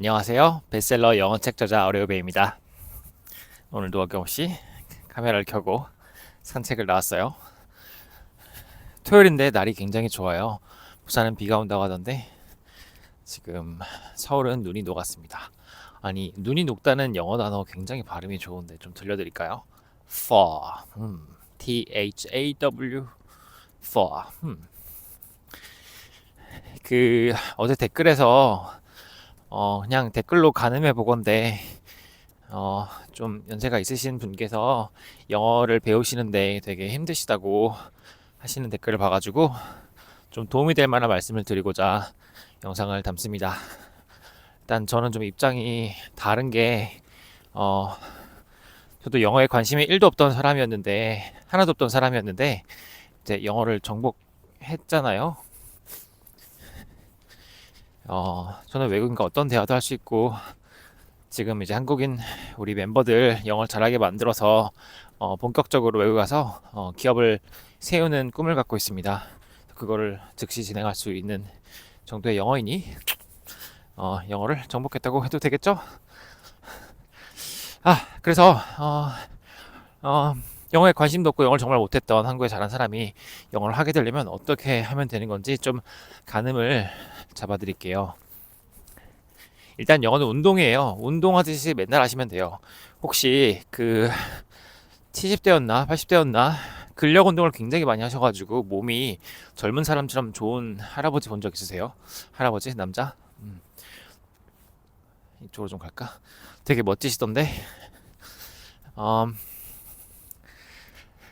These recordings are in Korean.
안녕하세요. 베스트셀러 영어책 저자 어레오베입니다. 오늘도 어김없이 카메라를 켜고 산책을 나왔어요. 토요일인데 날이 굉장히 좋아요. 부산은 비가 온다고 하던데 지금 서울은 눈이 녹았습니다. 아니 눈이 녹다는 영어 단어 굉장히 발음이 좋은데 좀 들려드릴까요? fall, 음, T H A W, fall. 음. 그 어제 댓글에서 어, 그냥 댓글로 가늠해 보건데, 어, 좀 연세가 있으신 분께서 영어를 배우시는데 되게 힘드시다고 하시는 댓글을 봐가지고 좀 도움이 될 만한 말씀을 드리고자 영상을 담습니다. 일단 저는 좀 입장이 다른 게, 어, 저도 영어에 관심이 1도 없던 사람이었는데, 하나도 없던 사람이었는데, 이제 영어를 정복했잖아요. 어, 저는 외국인과 어떤 대화도 할 수 있고, 지금 이제 한국인 우리 멤버들 영어를 잘하게 만들어서, 어, 본격적으로 외국 가서, 어, 기업을 세우는 꿈을 갖고 있습니다. 그거를 즉시 진행할 수 있는 정도의 영어이니, 어, 영어를 정복했다고 해도 되겠죠? 아, 그래서, 어, 어, 영어에 관심도 없고 영어를 정말 못했던 한국에 자란 사람이 영어를 하게 되려면 어떻게 하면 되는 건지 좀 가늠을 잡아드릴게요. 일단 영어는 운동이에요. 운동하듯이 맨날 하시면 돼요. 혹시 그 70대였나 80대였나 근력 운동을 굉장히 많이 하셔가지고 몸이 젊은 사람처럼 좋은 할아버지 본 적 있으세요? 할아버지 남자? 음. 이쪽으로 좀 갈까? 되게 멋지시던데. 음,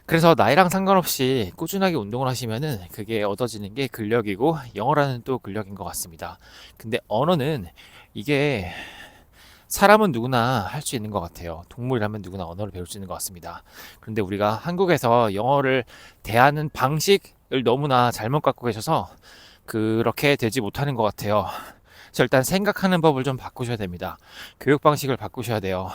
그래서 나이랑 상관없이 꾸준하게 운동을 하시면은 그게 얻어지는 게 근력이고 영어라는 또 근력인 것 같습니다. 근데 언어는 이게 사람은 누구나 할 수 있는 것 같아요. 동물이라면 누구나 언어를 배울 수 있는 것 같습니다. 그런데 우리가 한국에서 영어를 대하는 방식을 너무나 잘못 갖고 계셔서 그렇게 되지 못하는 것 같아요. 그래서 일단 생각하는 법을 좀 바꾸셔야 됩니다. 교육 방식을 바꾸셔야 돼요.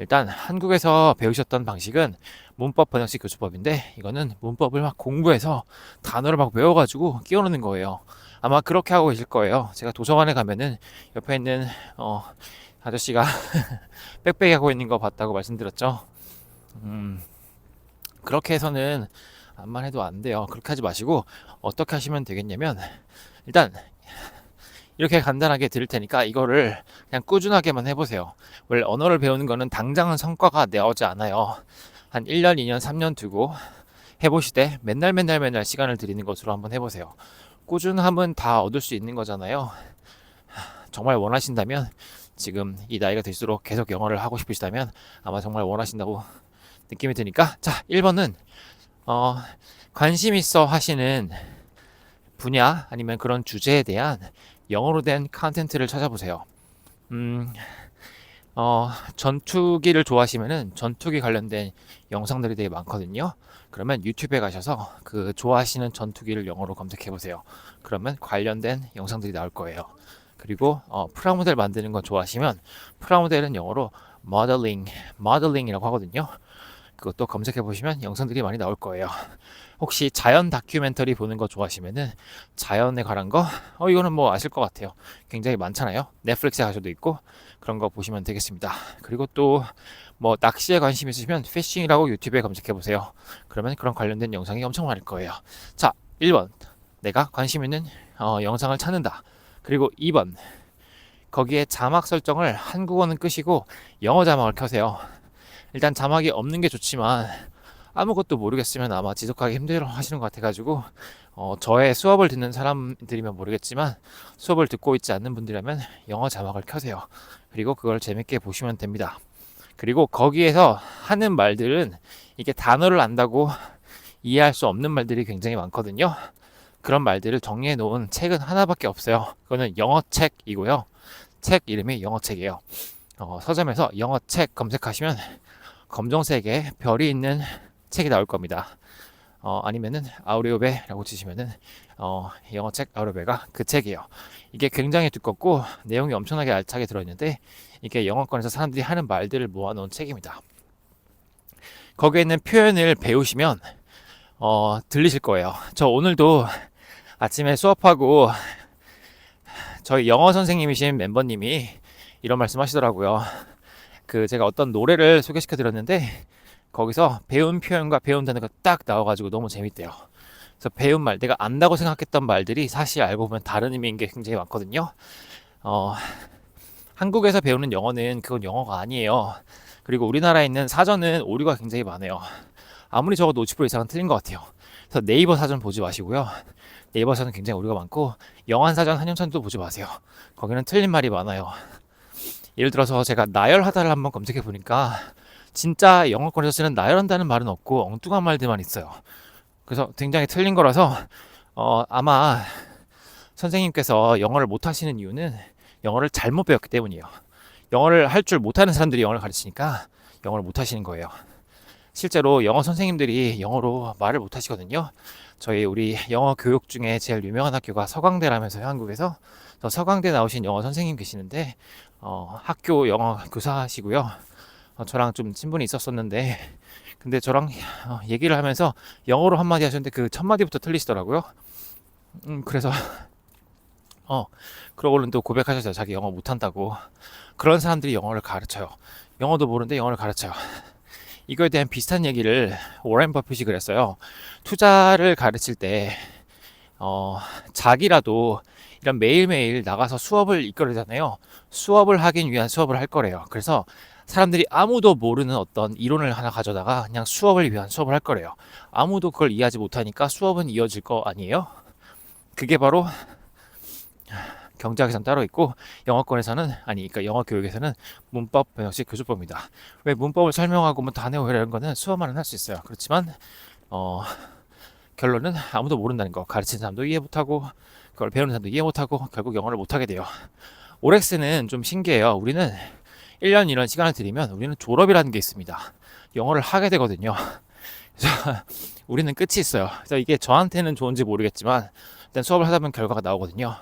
일단 한국에서 배우셨던 방식은 문법 번역식 교수법인데 이거는 문법을 막 공부해서 단어를 막 외워가지고 끼워넣는 거예요. 아마 그렇게 하고 계실 거예요. 제가 도서관에 가면은 옆에 있는 어, 아저씨가 빽빽이 하고 있는 거 봤다고 말씀드렸죠. 음, 그렇게 해서는 암만 해도 안 돼요. 그렇게 하지 마시고 어떻게 하시면 되겠냐면 일단 이렇게 간단하게 드릴 테니까 이거를 그냥 꾸준하게만 해보세요. 원래 언어를 배우는 거는 당장은 성과가 나오지 않아요. 한 1년, 2년, 3년 두고 해보시되 맨날 맨날 맨날 시간을 들이는 것으로 한번 해보세요. 꾸준함은 다 얻을 수 있는 거잖아요. 정말 원하신다면 지금 이 나이가 들수록 계속 영어를 하고 싶으시다면 아마 정말 원하신다고 느낌이 드니까 자 1번은 어, 관심 있어 하시는 분야 아니면 그런 주제에 대한 영어로 된 컨텐츠를 찾아보세요. 음, 어, 전투기를 좋아하시면은 전투기 관련된 영상들이 되게 많거든요. 그러면 유튜브에 가셔서 그 좋아하시는 전투기를 영어로 검색해 보세요. 그러면 관련된 영상들이 나올 거예요. 그리고 어, 프라모델 만드는 거 좋아하시면 프라모델은 영어로 modeling, modeling이라고 하거든요. 그것도 검색해 보시면 영상들이 많이 나올 거예요. 혹시 자연 다큐멘터리 보는 거 좋아하시면은 자연에 관한 거, 어, 이거는 뭐 아실 것 같아요. 굉장히 많잖아요. 넷플릭스에 가셔도 있고 그런 거 보시면 되겠습니다. 그리고 또 뭐 낚시에 관심 있으시면 피싱이라고 유튜브에 검색해 보세요. 그러면 그런 관련된 영상이 엄청 많을 거예요. 자, 1번. 내가 관심 있는 어, 영상을 찾는다. 그리고 2번. 거기에 자막 설정을 한국어는 끄시고 영어 자막을 켜세요. 일단 자막이 없는 게 좋지만 아무것도 모르겠으면 아마 지속하기 힘들어 하시는 것 같아가지고 어, 저의 수업을 듣는 사람들이면 모르겠지만 수업을 듣고 있지 않는 분들이라면 영어 자막을 켜세요. 그리고 그걸 재밌게 보시면 됩니다. 그리고 거기에서 하는 말들은 이게 단어를 안다고 이해할 수 없는 말들이 굉장히 많거든요. 그런 말들을 정리해 놓은 책은 하나밖에 없어요. 그거는 영어 책이고요. 책 이름이 영어 책이에요. 어, 서점에서 영어 책 검색하시면 검정색에 별이 있는 책이 나올 겁니다. 어, 아니면은 아우리오베라고 치시면은 어, 영어책 아우리오베가 그 책이에요. 이게 굉장히 두껍고 내용이 엄청나게 알차게 들어있는데 이게 영어권에서 사람들이 하는 말들을 모아놓은 책입니다. 거기에 있는 표현을 배우시면 어, 들리실 거예요. 저 오늘도 아침에 수업하고 저희 영어 선생님이신 멤버님이 이런 말씀 하시더라고요. 그 제가 어떤 노래를 소개시켜 드렸는데 거기서 배운 표현과 배운 단어가 딱 나와가지고 너무 재밌대요. 그래서 배운 말, 내가 안다고 생각했던 말들이 사실 알고 보면 다른 의미인 게 굉장히 많거든요. 어, 한국에서 배우는 영어는 그건 영어가 아니에요. 그리고 우리나라에 있는 사전은 오류가 굉장히 많아요. 아무리 적어도 50% 이상은 틀린 것 같아요. 그래서 네이버 사전 보지 마시고요. 네이버 사전 굉장히 오류가 많고 영한 사전 한영천도 보지 마세요. 거기는 틀린 말이 많아요. 예를 들어서 제가 나열하다를 한번 검색해 보니까 진짜 영어권에서 쓰는 나열한다는 말은 없고 엉뚱한 말들만 있어요. 그래서 굉장히 틀린 거라서 어, 아마 선생님께서 영어를 못 하시는 이유는 영어를 잘못 배웠기 때문이에요. 영어를 할 줄 못하는 사람들이 영어를 가르치니까 영어를 못 하시는 거예요. 실제로 영어 선생님들이 영어로 말을 못 하시거든요. 저희 우리 영어 교육 중에 제일 유명한 학교가 서강대라면서요, 한국에서. 저 서강대 나오신 영어 선생님 계시는데, 어, 학교 영어 교사시고요. 어, 저랑 좀 친분이 있었었는데, 근데 저랑 어, 얘기를 하면서 영어로 한마디 하셨는데 그 첫마디부터 틀리시더라고요. 음, 그래서, 어, 그러고는 또 고백하셨어요. 자기 영어 못한다고. 그런 사람들이 영어를 가르쳐요. 영어도 모르는데 영어를 가르쳐요. 이거에 대한 비슷한 얘기를 워렌 버핏이 그랬어요. 투자를 가르칠 때, 어, 자기라도 이런 매일매일 나가서 수업을 이끌어잖아요. 수업을 하긴 위한 수업을 할 거래요. 그래서 사람들이 아무도 모르는 어떤 이론을 하나 가져다가 그냥 수업을 위한 수업을 할 거래요. 아무도 그걸 이해하지 못하니까 수업은 이어질 거 아니에요? 그게 바로 경제학에서는 따로 있고 영어권에서는 아니 그러니까 영어 교육에서는 문법 번역식 교수법입니다. 왜 문법을 설명하고 뭐 단어 이런 거는 수업만은 할 수 있어요. 그렇지만 어 결론은 아무도 모른다는 거. 가르치는 사람도 이해 못하고 그걸 배우는 사람도 이해 못하고 결국 영어를 못하게 돼요. 오렉스는 좀 신기해요. 우리는 1년 이런 시간을 들이면 우리는 졸업이라는 게 있습니다. 영어를 하게 되거든요. 그래서 우리는 끝이 있어요. 그래서 이게 저한테는 좋은지 모르겠지만 일단 수업을 하다 보면 결과가 나오거든요.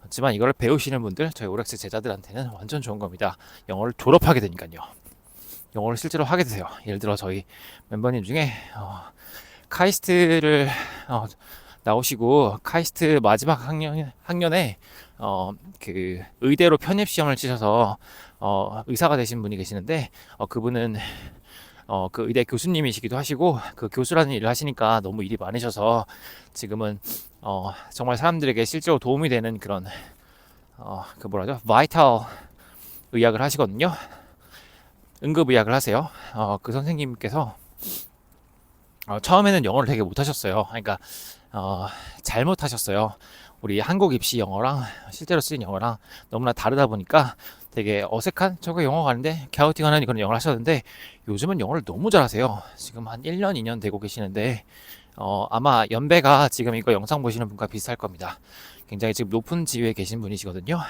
하지만 이걸 배우시는 분들, 저희 오렉스 제자들한테는 완전 좋은 겁니다. 영어를 졸업하게 되니까요. 영어를 실제로 하게 되세요. 예를 들어 저희 멤버님 중에 어, 카이스트를 어, 나오시고 카이스트 마지막 학년 학년에 어, 그 의대로 편입 시험을 치셔서 어, 의사가 되신 분이 계시는데 어, 그분은 어, 그 의대 교수님이시기도 하시고 그 교수라는 일을 하시니까 너무 일이 많으셔서 지금은 어, 정말 사람들에게 실제로 도움이 되는 그런 어, 그 뭐라죠? 바이탈 의학을 하시거든요. 응급의학을 하세요. 어, 그 선생님께서 어, 처음에는 영어를 되게 못하셨어요. 그러니까 어, 잘못하셨어요. 우리 한국 입시 영어랑 실제로 쓰는 영어랑 너무나 다르다 보니까 되게 어색한 저거 영어 가는데 갸우팅하는 그런 영어를 하셨는데 요즘은 영어를 너무 잘하세요. 지금 한 1년, 2년 되고 계시는데 어, 아마 연배가 지금 이거 영상 보시는 분과 비슷할 겁니다. 굉장히 지금 높은 지위에 계신 분이시거든요.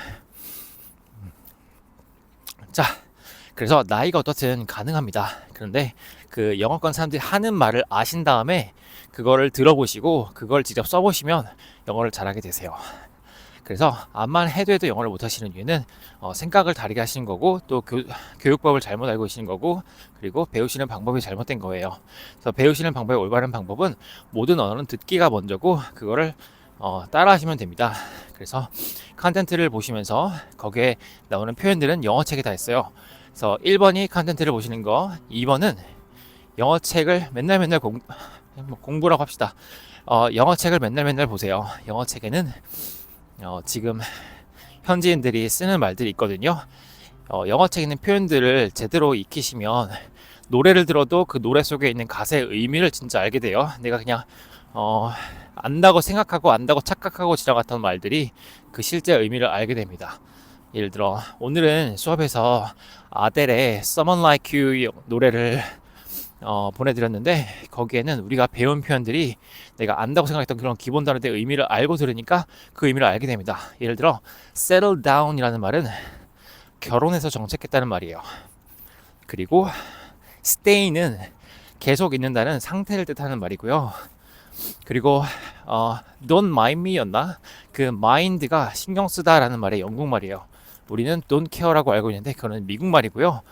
자, 그래서 나이가 어떻든 가능합니다. 그런데 그 영어권 사람들이 하는 말을 아신 다음에 그거를 들어보시고 그걸 직접 써보시면 영어를 잘하게 되세요. 그래서 암만 해도 해도 영어를 못 하시는 이유는 어, 생각을 다르게 하시는 거고 또 교, 교육법을 잘못 알고 계시는 거고 그리고 배우시는 방법이 잘못된 거예요. 그래서 배우시는 방법의 올바른 방법은 모든 언어는 듣기가 먼저고 그거를 어, 따라 하시면 됩니다. 그래서 컨텐츠를 보시면서 거기에 나오는 표현들은 영어 책에 다 있어요. 그래서 1번이 컨텐츠를 보시는 거, 2번은 영어 책을 맨날 맨날 공, 뭐 공부라고 합시다. 어, 영어 책을 맨날 맨날 보세요. 영어 책에는 어, 지금 현지인들이 쓰는 말들이 있거든요. 어, 영어 책에 있는 표현들을 제대로 익히시면 노래를 들어도 그 노래 속에 있는 가사의 의미를 진짜 알게 돼요. 내가 그냥 어, 안다고 생각하고 안다고 착각하고 지나갔던 말들이 그 실제 의미를 알게 됩니다. 예를 들어 오늘은 수업에서 아델의 Someone Like You 노래를 어, 보내드렸는데 거기에는 우리가 배운 표현들이 내가 안다고 생각했던 그런 기본 단어의 의미를 알고 들으니까 그 의미를 알게 됩니다. 예를 들어 settle down이라는 말은 결혼해서 정착했다는 말이에요. 그리고 stay는 계속 있는다는 상태를 뜻하는 말이고요. 그리고 어, don't mind me였나? 그 mind가 신경 쓰다라는 말의 영국 말이에요. 우리는 don't care라고 알고 있는데 그거는 미국 말이고요.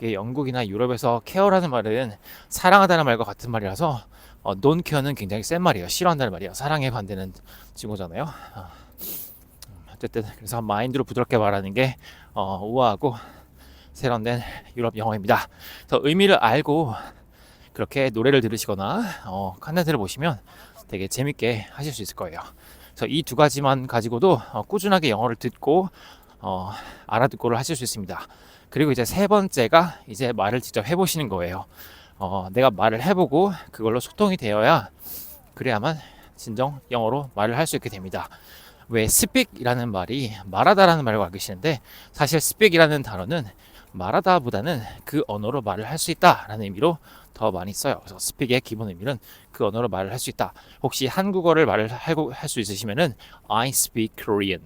이게 영국이나 유럽에서 케어라는 말은 사랑하다는 말과 같은 말이라서 어, don't care는 굉장히 센 말이에요. 싫어한다는 말이에요. 사랑에 반대는 증오잖아요. 어. 어쨌든 그래서 마인드로 부드럽게 말하는 게 어, 우아하고 세련된 유럽 영어입니다. 더 의미를 알고 그렇게 노래를 들으시거나 어, 컨텐츠를 보시면 되게 재밌게 하실 수 있을 거예요. 그래서 이 두 가지만 가지고도 어, 꾸준하게 영어를 듣고 어, 알아듣고를 하실 수 있습니다. 그리고 이제 세 번째가 이제 말을 직접 해보시는 거예요. 어, 내가 말을 해보고 그걸로 소통이 되어야 그래야만 진정 영어로 말을 할 수 있게 됩니다. 왜 speak이라는 말이 말하다라는 말과 계시는데 사실 speak이라는 단어는 말하다보다는 그 언어로 말을 할 수 있다라는 의미로 더 많이 써요. 그래서 speak의 기본 의미는 그 언어로 말을 할 수 있다. 혹시 한국어를 말을 할 수 있으시면은 I speak Korean.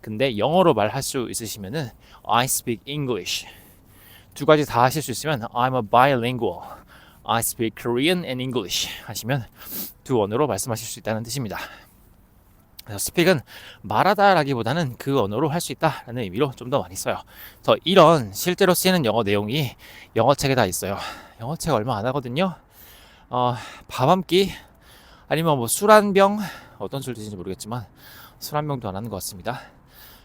근데 영어로 말할 수 있으시면은 I speak English. 두 가지 다 하실 수 있으면 I'm a bilingual. I speak Korean and English 하시면 두 언어로 말씀하실 수 있다는 뜻입니다. 스픽은 말하다라기보다는 그 언어로 할 수 있다라는 의미로 좀 더 많이 써요. 그래서 이런 실제로 쓰이는 영어 내용이 영어 책에 다 있어요. 영어 책 얼마 안 하거든요. 어, 밥 한 끼 아니면 뭐 술 한 병 어떤 술 드시는지 모르겠지만 술 한 병도 안 하는 것 같습니다.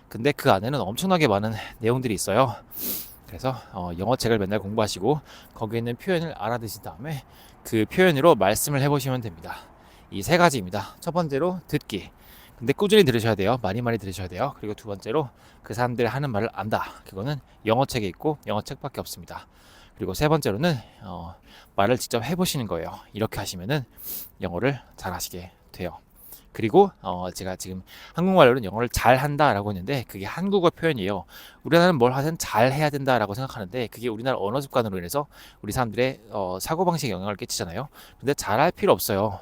근데 그 안에는 엄청나게 많은 내용들이 있어요. 그래서 어, 영어 책을 맨날 공부하시고 거기에 있는 표현을 알아두신 다음에 그 표현으로 말씀을 해보시면 됩니다. 이 세 가지입니다. 첫 번째로 듣기. 근데 꾸준히 들으셔야 돼요. 많이 많이 들으셔야 돼요. 그리고 두 번째로 그 사람들이 하는 말을 안다. 그거는 영어 책에 있고 영어 책밖에 없습니다. 그리고 세 번째로는 어, 말을 직접 해보시는 거예요. 이렇게 하시면은 영어를 잘 하시게 돼요. 그리고 어, 제가 지금 한국말로는 영어를 잘 한다라고 했는데 그게 한국어 표현이에요. 우리나라는 뭘 하든 잘 해야 된다라고 생각하는데 그게 우리나라 언어 습관으로 인해서 우리 사람들의 어, 사고 방식에 영향을 끼치잖아요. 근데 잘할 필요 없어요.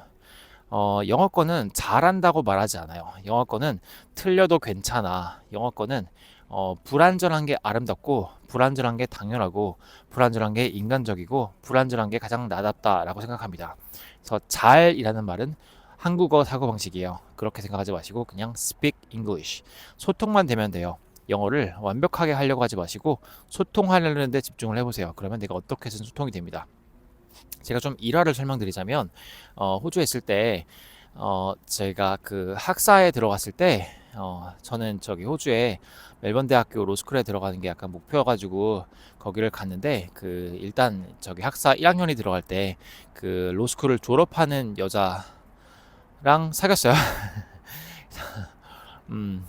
어, 영어권은 잘한다고 말하지 않아요. 영어권은 틀려도 괜찮아. 영어권은 어, 불완전한 게 아름답고 불완전한 게 당연하고 불완전한 게 인간적이고 불완전한 게 가장 나답다라고 생각합니다. 그래서 잘이라는 말은 한국어 사고방식이에요. 그렇게 생각하지 마시고 그냥 speak English. 소통만 되면 돼요. 영어를 완벽하게 하려고 하지 마시고 소통하려는 데 집중을 해보세요. 그러면 내가 어떻게든 소통이 됩니다. 제가 좀 일화를 설명드리자면 어, 호주에 있을 때 어, 제가 그 학사에 들어갔을 때 어, 저는 저기 호주에 멜번 대학교 로스쿨에 들어가는 게 약간 목표여가지고 거기를 갔는데 그 일단 저기 학사 1학년이 들어갈 때 그 로스쿨을 졸업하는 여자 랑 사귀었어요. 음,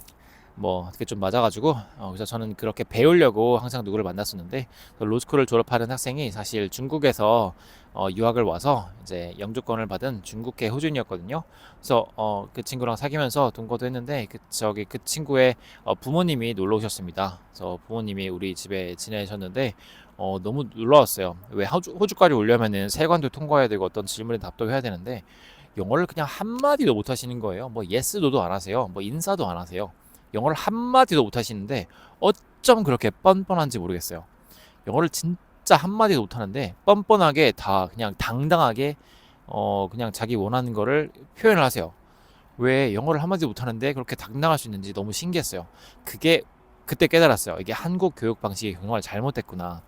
뭐 어떻게 좀 맞아가지고 어, 그래서 저는 그렇게 배우려고 항상 누구를 만났었는데 로스쿨을 졸업하는 학생이 사실 중국에서 어, 유학을 와서 이제 영주권을 받은 중국계 호주인이었거든요. 그래서 어, 그 친구랑 사귀면서 동거도 했는데 그 저기 그 친구의 어, 부모님이 놀러 오셨습니다. 그래서 부모님이 우리 집에 지내셨는데 어, 너무 놀라웠어요. 왜 호주, 호주까지 오려면은 세관도 통과해야 되고 어떤 질문에 답도 해야 되는데 영어를 그냥 한마디도 못 하시는 거예요. 뭐 예스 노도 안 하세요. 뭐 인사도 안 하세요. 영어를 한마디도 못 하시는데 어쩜 그렇게 뻔뻔한지 모르겠어요. 영어를 진짜 한마디도 못 하는데 뻔뻔하게 다 그냥 당당하게 어 그냥 자기 원하는 거를 표현을 하세요. 왜 영어를 한마디도 못 하는데 그렇게 당당할 수 있는지 너무 신기했어요. 그게 그때 깨달았어요. 이게 한국 교육 방식이 정말 잘못됐구나.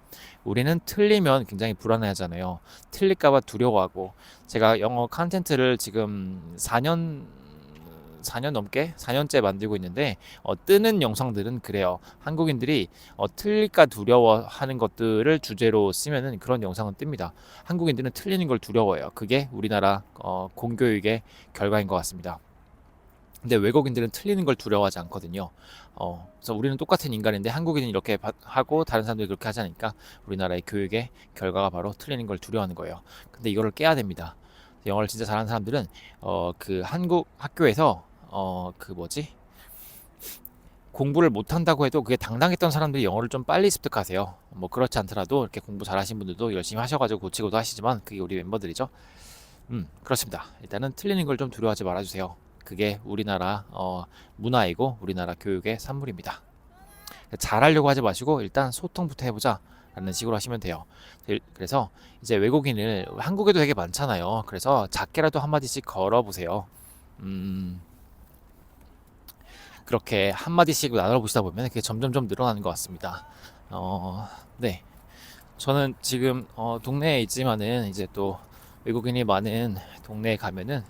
우리는 틀리면 굉장히 불안해하잖아요. 틀릴까봐 두려워하고 제가 영어 컨텐츠를 지금 4년 4년 넘게 4년째 만들고 있는데 어, 뜨는 영상들은 그래요. 한국인들이 어, 틀릴까 두려워하는 것들을 주제로 쓰면은 그런 영상은 뜹니다. 한국인들은 틀리는 걸 두려워해요. 그게 우리나라 어, 공교육의 결과인 것 같습니다. 근데 외국인들은 틀리는 걸 두려워하지 않거든요. 어, 그래서 우리는 똑같은 인간인데 한국인은 이렇게 하고 다른 사람들이 그렇게 하지 않으니까 우리나라의 교육의 결과가 바로 틀리는 걸 두려워하는 거예요. 근데 이거를 깨야 됩니다. 영어를 진짜 잘하는 사람들은 어, 그 한국 학교에서 어, 그 뭐지? 공부를 못한다고 해도 그게 당당했던 사람들이 영어를 좀 빨리 습득하세요. 뭐 그렇지 않더라도 이렇게 공부 잘하신 분들도 열심히 하셔가지고 고치고도 하시지만 그게 우리 멤버들이죠. 음 그렇습니다. 일단은 틀리는 걸 좀 두려워하지 말아주세요. 그게 우리나라 어, 문화이고 우리나라 교육의 산물입니다. 잘하려고 하지 마시고 일단 소통부터 해보자. 라는 식으로 하시면 돼요. 그래서 이제 외국인을 한국에도 되게 많잖아요. 그래서 작게라도 한마디씩 걸어보세요. 음, 그렇게 한마디씩 나눠보시다 보면 그게 점점점 늘어나는 것 같습니다. 어, 네. 저는 지금 어, 동네에 있지만은 이제 또 외국인이 많은 동네에 가면은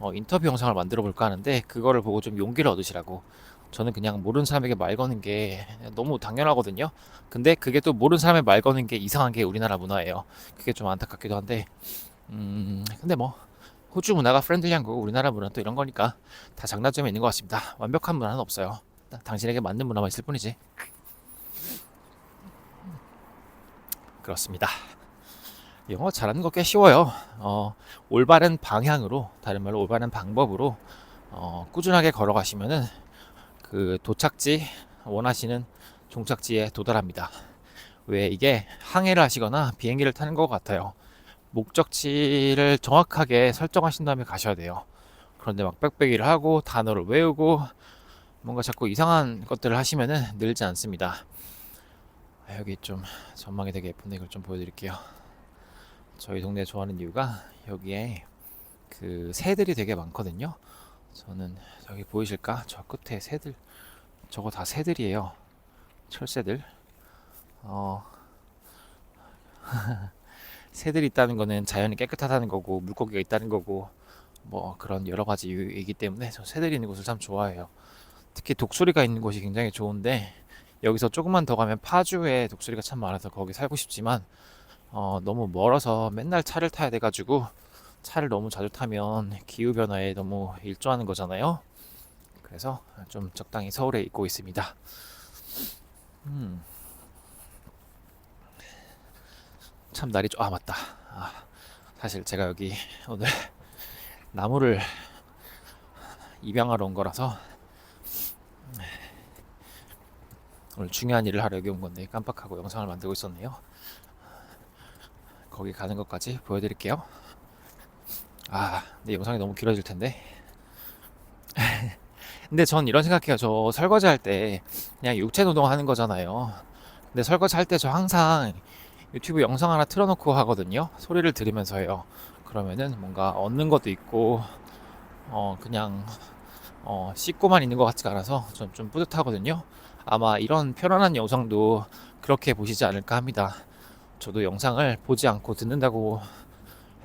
어, 인터뷰 영상을 만들어 볼까 하는데 그거를 보고 좀 용기를 얻으시라고 저는 그냥 모르는 사람에게 말 거는 게 너무 당연하거든요. 근데 그게 또 모르는 사람의 말 거는 게 이상한 게 우리나라 문화예요. 그게 좀 안타깝기도 한데, 음, 근데 뭐, 호주 문화가 프렌들리한 거고 우리나라 문화는 또 이런 거니까 다 장단점이 있는 것 같습니다. 완벽한 문화는 없어요. 당신에게 맞는 문화만 있을 뿐이지. 그렇습니다. 영어 잘하는 거 꽤 쉬워요. 어, 올바른 방향으로, 다른 말로 올바른 방법으로 어, 꾸준하게 걸어가시면은 그 도착지 원하시는 종착지에 도달합니다. 왜 이게 항해를 하시거나 비행기를 타는 것 같아요. 목적지를 정확하게 설정하신 다음에 가셔야 돼요. 그런데 막 빽빽이를 하고 단어를 외우고 뭔가 자꾸 이상한 것들을 하시면은 늘지 않습니다. 아, 여기 좀 전망이 되게 예쁜데 이걸 좀 보여드릴게요. 저희 동네 좋아하는 이유가 여기에 그 새들이 되게 많거든요. 저는 저기 보이실까? 저 끝에 새들 저거 다 새들이에요. 철새들. 어 새들이 있다는 거는 자연이 깨끗하다는 거고 물고기가 있다는 거고 뭐 그런 여러 가지 이유이기 때문에 저 새들이 있는 곳을 참 좋아해요. 특히 독수리가 있는 곳이 굉장히 좋은데 여기서 조금만 더 가면 파주에 독수리가 참 많아서 거기 살고 싶지만 어, 너무 멀어서 맨날 차를 타야 돼가지고 차를 너무 자주 타면 기후 변화에 너무 일조하는 거잖아요. 그래서 좀 적당히 서울에 있고 있습니다. 음. 참 날이 좀, 아, 맞다. 아, 사실 제가 여기 오늘 나무를 입양하러 온 거라서 오늘 중요한 일을 여기 온 건데 깜빡하고 영상을 만들고 있었네요. 거기 가는 것까지 보여드릴게요. 아, 근데 영상이 너무 길어질 텐데. 근데 전 이런 생각해요. 저 설거지 할 때 그냥 육체 노동하는 거잖아요. 근데 설거지 할 때 저 항상 유튜브 영상 하나 틀어놓고 하거든요. 소리를 들으면서 해요. 그러면은 뭔가 얻는 것도 있고, 어, 그냥, 어, 씻고만 있는 것 같지가 않아서 좀, 좀 뿌듯하거든요. 아마 이런 편안한 영상도 그렇게 보시지 않을까 합니다. 저도 영상을 보지 않고 듣는다고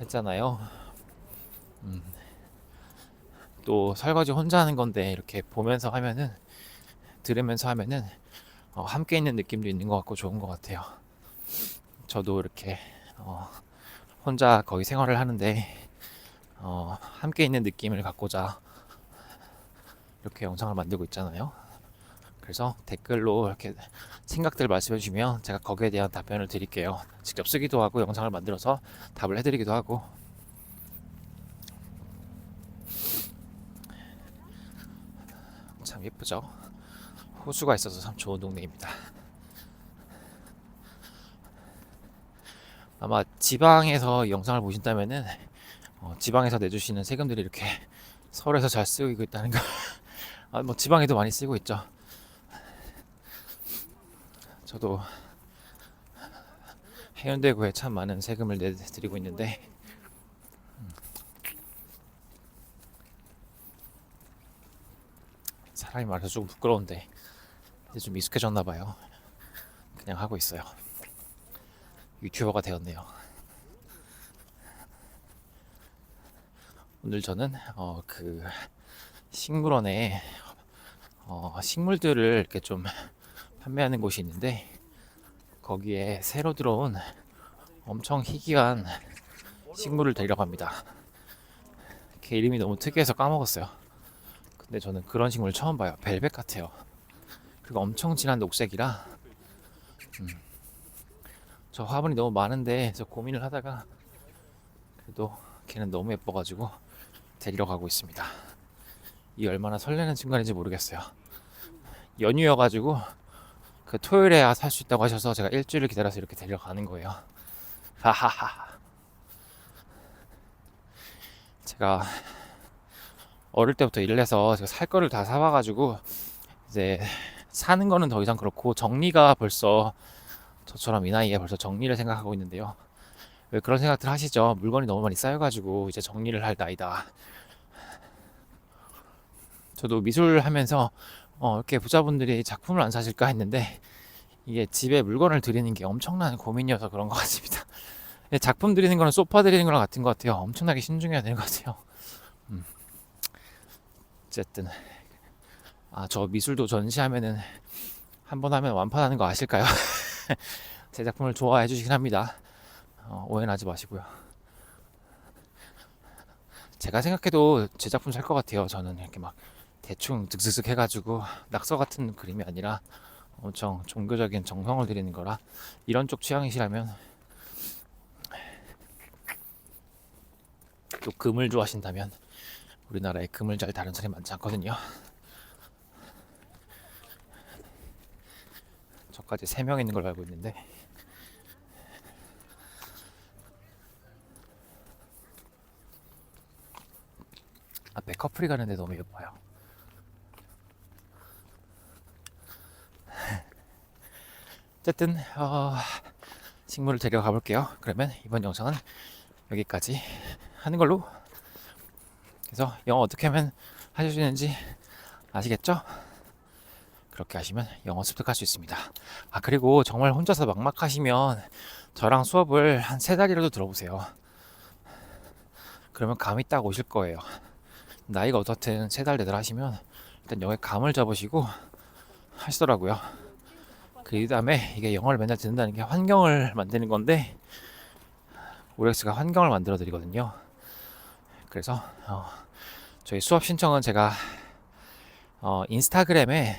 했잖아요. 음, 또 설거지 혼자 하는 건데 이렇게 보면서 하면은 들으면서 하면은 어, 함께 있는 느낌도 있는 것 같고 좋은 것 같아요. 저도 이렇게 어, 혼자 거의 생활을 하는데 어, 함께 있는 느낌을 갖고자 이렇게 영상을 만들고 있잖아요. 그래서 댓글로 이렇게 생각들 말씀해 주시면 제가 거기에 대한 답변을 드릴게요. 직접 쓰기도 하고 영상을 만들어서 답을 해드리기도 하고 참 예쁘죠? 호수가 있어서 참 좋은 동네입니다. 아마 지방에서 영상을 보신다면은 어, 지방에서 내주시는 세금들이 이렇게 서울에서 잘 쓰고 있다는 거. 아, 뭐 지방에도 많이 쓰고 있죠. 저도 해운대구에 참 많은 세금을 내드리고 있는데 음, 사람이 말해서 조금 부끄러운데 이제 좀 익숙해졌나 봐요. 그냥 하고 있어요. 유튜버가 되었네요. 오늘 저는 어, 그 식물원에 어, 식물들을 이렇게 좀 판매하는 곳이 있는데 거기에 새로 들어온 엄청 희귀한 식물을 데려갑니다. 걔 이름이 너무 특이해서 까먹었어요. 근데 저는 그런 식물 처음 봐요. 벨벳 같아요. 그리고 엄청 진한 녹색이라 음. 저 화분이 너무 많은데 저 고민을 하다가 그래도 걔는 너무 예뻐가지고 데리러 가고 있습니다. 이 얼마나 설레는 순간인지 모르겠어요. 연휴여가지고 그 토요일에 살 수 있다고 하셔서 제가 일주일을 기다려서 이렇게 데려가는 거예요. 하하하. 제가 어릴 때부터 일을 해서 제가 살 거를 다 사와가지고 이제 사는 거는 더 이상 그렇고 정리가 벌써 저처럼 이 나이에 벌써 정리를 생각하고 있는데요. 왜 그런 생각들 하시죠? 물건이 너무 많이 쌓여가지고 이제 정리를 할 나이다. 저도 미술 하면서 어, 이렇게 부자분들이 작품을 안 사실까 했는데 이게 집에 물건을 드리는 게 엄청난 고민이어서 그런 것 같습니다. 작품 드리는 거는 소파 드리는 거랑 같은 것 같아요. 엄청나게 신중해야 되는 것 같아요. 음. 어쨌든 아, 저 미술도 전시하면은 한 번 하면 완판하는 거 아실까요? 제 작품을 좋아해 주시긴 합니다. 어, 오해는 하지 마시고요. 제가 생각해도 제 작품 살 것 같아요. 저는 이렇게 막 대충 득슥슥 해가지고 낙서 같은 그림이 아니라 엄청 종교적인 정성을 들이는 거라 이런 쪽 취향이시라면 또 금을 좋아하신다면 우리나라에 금을 잘 다룬 사람이 많지 않거든요. 저까지 세명 있는 걸로 알고 있는데 앞에 커플이 가는데 너무 예뻐요. 어쨌든 어, 식물을 데려가 볼게요. 그러면 이번 영상은 여기까지 하는 걸로. 그래서 영어 어떻게 하면 하실 수 있는지 아시겠죠? 그렇게 하시면 영어 습득할 수 있습니다. 아 그리고 정말 혼자서 막막하시면 저랑 수업을 한 세 달이라도 들어보세요. 그러면 감이 딱 오실 거예요. 나이가 어떻든 세 달, 네 달 하시면 일단 영어에 감을 잡으시고 하시더라고요. 그 다음에 이게 영어를 맨날 듣는다는 게 환경을 만드는 건데 오렉스가 환경을 만들어 드리거든요. 그래서 어, 저희 수업 신청은 제가 어, 인스타그램에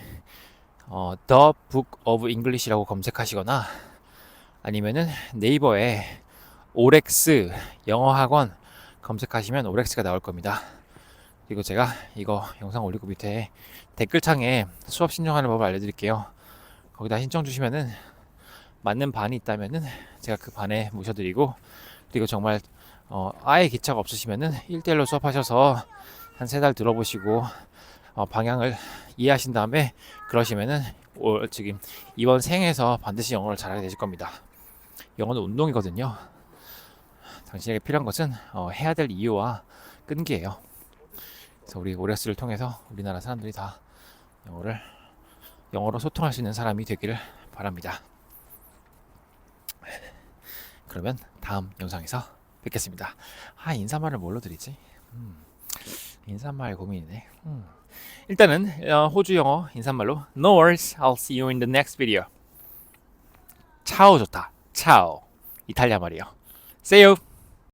어, The Book of English라고 검색하시거나 아니면은 네이버에 오렉스 영어 학원 검색하시면 오렉스가 나올 겁니다. 그리고 제가 이거 영상 올리고 밑에 댓글창에 수업 신청하는 법을 알려드릴게요. 거기다 신청 주시면은 맞는 반이 있다면은 제가 그 반에 모셔드리고 그리고 정말 어, 아예 기차가 없으시면은 1대1로 수업하셔서 한 세 달 들어보시고 어, 방향을 이해하신 다음에 그러시면은 올, 지금 이번 생에서 반드시 영어를 잘하게 되실 겁니다. 영어는 운동이거든요. 당신에게 필요한 것은 어, 해야 될 이유와 끈기예요. 그래서 우리 오레스를 통해서 우리나라 사람들이 다 영어를 영어로 소통할 수 있는 사람이 되기를 바랍니다. 그러면 다음 영상에서 뵙겠습니다. 아 인사말을 뭘로 드리지? 음, 인사말 고민이네. 음. 일단은 어, 호주 영어 인사말로 No worries, I'll see you in the next video. 차오 좋다. 차오. 이탈리아 말이요. See you.